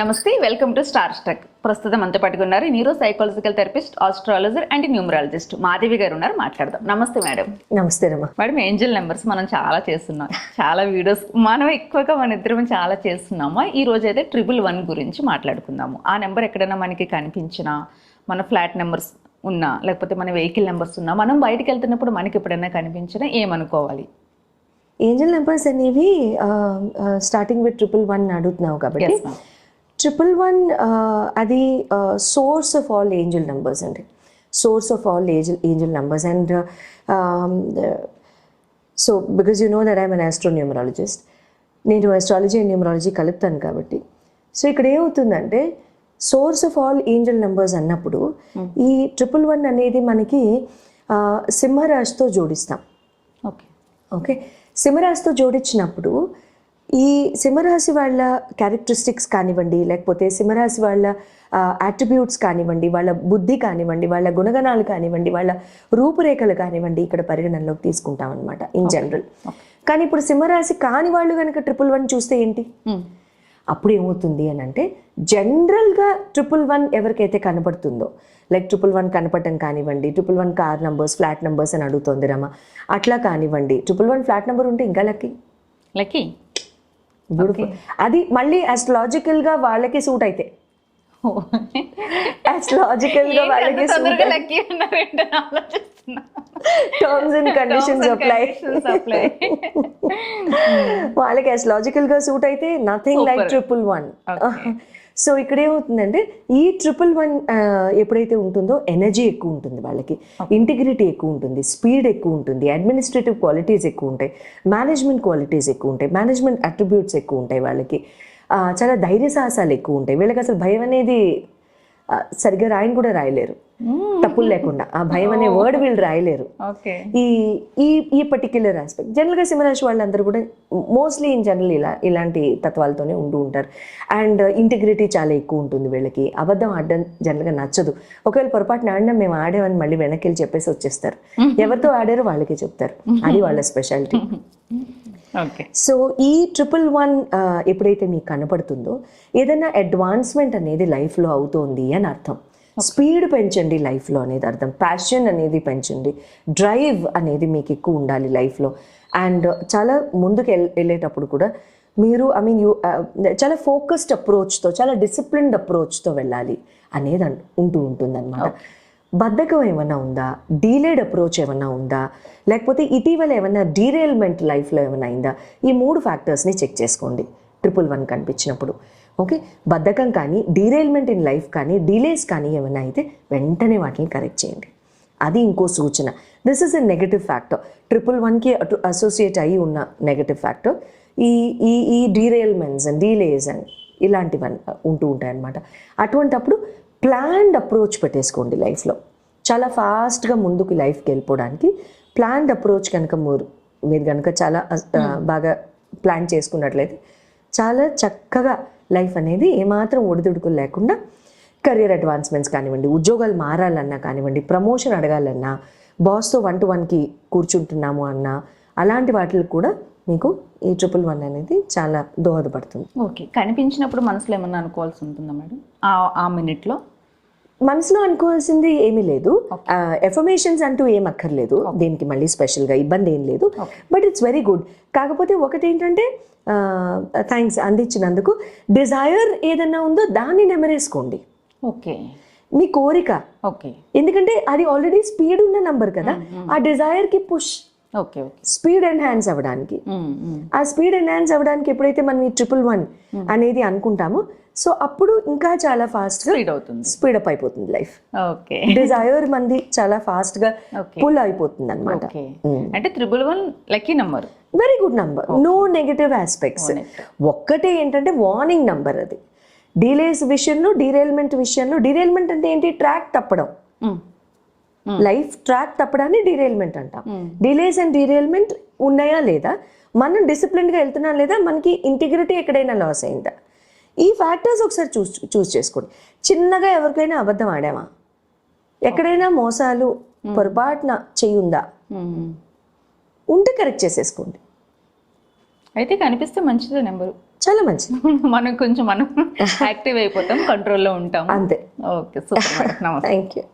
నమస్తే welcome to star stuck ప్రస్తుతం అంతా పట్టుకున్నారు neuro psychological therapist astrologer and numerologist Madhavi గారు ఉన్నారు మాట్లాడదాం. నమస్తే మేడం. నమస్తే మేడం ఏంజల్ నెంబర్స్ మనం చాలా చేస్తున్నాం. చాలా వీడియోస్ మనం ఎక్కువగా మన ఇద్దరం చాలా చేస్తున్నాము? ఈ రోజు అయితే ట్రిపుల్ వన్ గురించి మాట్లాడుకుందాము. ఆ నెంబర్ ఎక్కడైనా మనకి కనిపించినా మన ఫ్లాట్ నెంబర్స్ ఉన్నా లేకపోతే మన వెహికల్ నెంబర్స్ ఉన్నా మనం బయటికి వెళ్తున్నప్పుడు మనకి ఎప్పుడైనా కనిపించినా ఏమనుకోవాలి? ఏంజల్ నెంబర్స్ అనేవి స్టార్టింగ్ విత్ ట్రిపుల్ వన్ అడుగుతున్నావు కాబట్టి. ట్రిపుల్ వన్ అది source of all angel numbers అండి. Source of all angel angel numbers and so because you know that I'm an numerologist నేను ఆస్ట్రాలజీ అండ్ న్యూమరాలజీ కలుపుతాను కాబట్టి. So ఇక్కడ ఏమవుతుందంటే source of all angel numbers అన్నప్పుడు ఈ triple one అనేది మనకి ఆ, సింహరాశితో జోడిస్తాం. ఓకే ఓకే సింహరాశితో జోడించినప్పుడు ఈ సింహరాశి వాళ్ళ క్యారెక్టరిస్టిక్స్ కానివ్వండి లేకపోతే సింహరాశి వాళ్ళ యాట్రిబ్యూట్స్ కానివ్వండి వాళ్ళ బుద్ధి కానివ్వండి వాళ్ళ గుణగణాలు కానివ్వండి వాళ్ళ రూపురేఖలు కానివ్వండి ఇక్కడ పరిగణనలోకి తీసుకుంటాం అనమాట ఇన్ జనరల్ కానీ ఇప్పుడు సింహరాశి కాని వాళ్ళు కనుక ట్రిపుల్ వన్ చూస్తే ఏంటి? అప్పుడు ఏమవుతుంది అని అంటే జనరల్గా ట్రిపుల్ వన్ ఎవరికైతే కనబడుతుందో లైక్ ట్రిపుల్ వన్ కనపడటం కానివ్వండి triple one car numbers flat numbers అని అడుగుతోంది రమ. అట్లా కానివ్వండి ట్రిపుల్ వన్ ఫ్లాట్ నెంబర్ ఉంటే ఇంకా లక్కీ లక్కీ బ్యూటిఫుల్ అది మళ్ళీ అస్ట్రాలజికల్గా వాళ్ళకి సూట్ అయితే. వాళ్ళకి తొందరగా లక్కీ అన్నారంటే ఆలోచిస్తున్నా. టర్మ్స్ అండ్ కండిషన్స్ అప్లై వాళ్ళకి అస్ట్రాలజికల్గా సూట్ అయితే nothing like. Triple one so ఇక్కడ ఏమవుతుందంటే ఈ ట్రిపుల్ వన్ ఎప్పుడైతే ఉంటుందో ఎనర్జీ ఎక్కువ ఉంటుంది వాళ్ళకి. ఇంటిగ్రిటీ ఎక్కువ ఉంటుంది స్పీడ్ ఎక్కువ ఉంటుంది అడ్మినిస్ట్రేటివ్ క్వాలిటీస్ ఎక్కువ ఉంటాయి మేనేజ్మెంట్ క్వాలిటీస్ ఎక్కువ ఉంటాయి మేనేజ్మెంట్ అట్రిబ్యూట్స్ ఎక్కువ ఉంటాయి వాళ్ళకి. చాలా ధైర్య సాహసాలు ఎక్కువ ఉంటాయి. వీళ్ళకి అసలు భయం అనేది సరిగ్గా రాయని కూడా రాయలేరు. తప్పులు లేకుండా. ఆ భయం అనే వర్డ్ వీళ్ళు రాయలేరు. ఈ ఈ ఈ పర్టిక్యులర్ ఆస్పెక్ట్ జనరల్గా సింహరాశి వాళ్ళందరూ కూడా మోస్ట్లీ ఇన్ జనరల్ ఇలా ఇలాంటి తత్వాలతోనే ఉంటూ ఉంటారు. అండ్ ఇంటిగ్రిటీ చాలా ఎక్కువ ఉంటుంది వీళ్ళకి. అబద్ధం ఆడడం జనరల్గా నచ్చదు. ఒకవేళ పొరపాటున ఆడినా మేము ఆడామని మళ్ళీ వెనక్కి వెళ్ళి చెప్పేసి వచ్చేస్తారు. ఎవరితో ఆడారో వాళ్ళకే చెప్తారు. అది వాళ్ళ స్పెషాలిటీ సో ఈ ట్రిపుల్ వన్ ఎప్పుడైతే మీకు కనపడుతుందో ఏదైనా అడ్వాన్స్మెంట్ అనేది లైఫ్లో అవుతోంది అని అర్థం. స్పీడ్ పెంచండి లైఫ్లో అనేది అర్థం. ప్యాషన్ అనేది పెంచండి. డ్రైవ్ అనేది మీకు ఎక్కువ ఉండాలి లైఫ్లో. అండ్ చాలా ముందుకు వెళ్ వెళ్ళేటప్పుడు కూడా మీరు ఐ మీన్ యూ చాలా ఫోకస్డ్ అప్రోచ్తో చాలా డిసిప్లిన్డ్ అప్రోచ్తో వెళ్ళాలి అనేది అన్- ఉంటూ ఉంటుందన్నమాట. బద్ధకం ఏమన్నా ఉందా? డీలేడ్ అప్రోచ్ ఏమన్నా ఉందా? లేకపోతే ఇటీవల ఏమన్నా డీరేల్మెంట్ లైఫ్లో ఏమైనా అయిందా? ఈ మూడు ఫ్యాక్టర్స్ని చెక్ చేసుకోండి. ట్రిపుల్ వన్ కనిపించినప్పుడు. ఓకే? బద్ధకం కానీ డీరేల్మెంట్ ఇన్ లైఫ్ కానీ డీలేస్ కానీ ఏమైనా అయితే వెంటనే వాటిని కరెక్ట్ చేయండి. అది ఇంకో సూచన. This is a negative factor triple వన్కి అటు అసోసియేట్ అయి ఉన్న నెగటివ్ ఫ్యాక్టర్ ఈ ఈ ఈ డీరేల్మెంట్స్ అండ్ డీలేస్ అండ్ ఇలాంటివన్నీ ఉంటూ ఉంటాయి అన్నమాట అటువంటప్పుడు ప్లాన్డ్ అప్రోచ్ పెట్టేసుకోండి లైఫ్లో చాలా ఫాస్ట్గా ముందుకు లైఫ్కి వెళ్ళిపోవడానికి ప్లాన్డ్ అప్రోచ్ కనుక మీరు మీరు కనుక చాలా ఆ, బాగా ప్లాన్ చేసుకున్నట్లయితే చాలా చక్కగా లైఫ్ అనేది ఏమాత్రం ఒడిదుడుకులు లేకుండా కెరియర్ అడ్వాన్స్మెంట్స్ కానివ్వండి ఉద్యోగాలు మారాలన్నా కానివ్వండి ప్రమోషన్ అడగాలన్నా బాస్తో వన్ టు వన్కి కూర్చుంటున్నాము అన్నా అలాంటి వాటికి కూడా మీకు ఈ ట్రిపుల్ వన్ అనేది చాలా దోహదపడుతుంది. ఓకే. కనిపించినప్పుడు మనసులో ఏమన్నా అనుకోవాల్సి ఉంటుందా మేడం? ఆ ఆ మినిట్లో మనసులో అనుకోవాల్సింది ఏమీ లేదు. ఎఫర్మేషన్స్ అంటూ ఏం అక్కర్లేదు. దీనికి మళ్ళీ స్పెషల్గా ఇబ్బంది ఏం లేదు. బట్ ఇట్స్ వెరీ గుడ్ కాకపోతే ఒకటి ఏంటంటే థ్యాంక్స్ అందించినందుకు డిజైర్ ఏదన్నా ఉందో దాన్ని నెమరేసుకోండి. ఓకే మీ కోరిక. ఓకే ఎందుకంటే అది ఆల్రెడీ స్పీడ్ ఉన్న నంబర్ కదా. ఆ డిజైర్కి push okay okay speed enhance అవ్వడానికి. ఆ స్పీడ్ ఎన్హాన్స్ అవ్వడానికి ఎప్పుడైతే మనం ఈ ట్రిపుల్ వన్ అనేది అనుకుంటామో సో అప్పుడు ఇంకా చాలా ఫాస్ట్గా స్పీడ్ అవుతుంది. స్పీడ్ అప్ అయిపోతుంది లైఫ్ ఓకే డిజైర్ మంది చాలా ఫాస్ట్గా. పుల్ అయిపోతుంది అనమాట ఓకే అంటే triple one lucky number very good number no negative aspects ఒక్కటే ఏంటంటే వార్నింగ్ నంబర్ అది. డీలేస్ విషయంలో డీరైల్మెంట్ విషయంలో డీరైల్మెంట్ అంటే ఏంటి? ట్రాక్ తప్పడం. లైఫ్ ట్రాక్ తప్పడాన్ని డీరైల్మెంట్ అంటాం. డిలేస్ అండ్ డీరైల్మెంట్ ఉన్నాయా లేదా? మనం డిసిప్లిన్గా వెళ్తున్నాం లేదా? మనకి ఇంటిగ్రిటీ ఎక్కడైనా లాస్ అయిందా? ఈ ఫ్యాక్టర్స్ ఒకసారి చూస్ చూస్ చేసుకోండి. చిన్నగా ఎవరికైనా అబద్ధం ఆడామా? ఎక్కడైనా మోసాలు పొరపాటున చెయ్యుందా ఉంటే కరెక్ట్ చేసేసుకోండి. అయితే కనిపిస్తే మంచిదే నెంబరు. చాలా మంచిది. మనం కొంచెం మనం యాక్టివ్ అయిపోతాం కంట్రోల్లో ఉంటాం. అంతే. Okay super thank you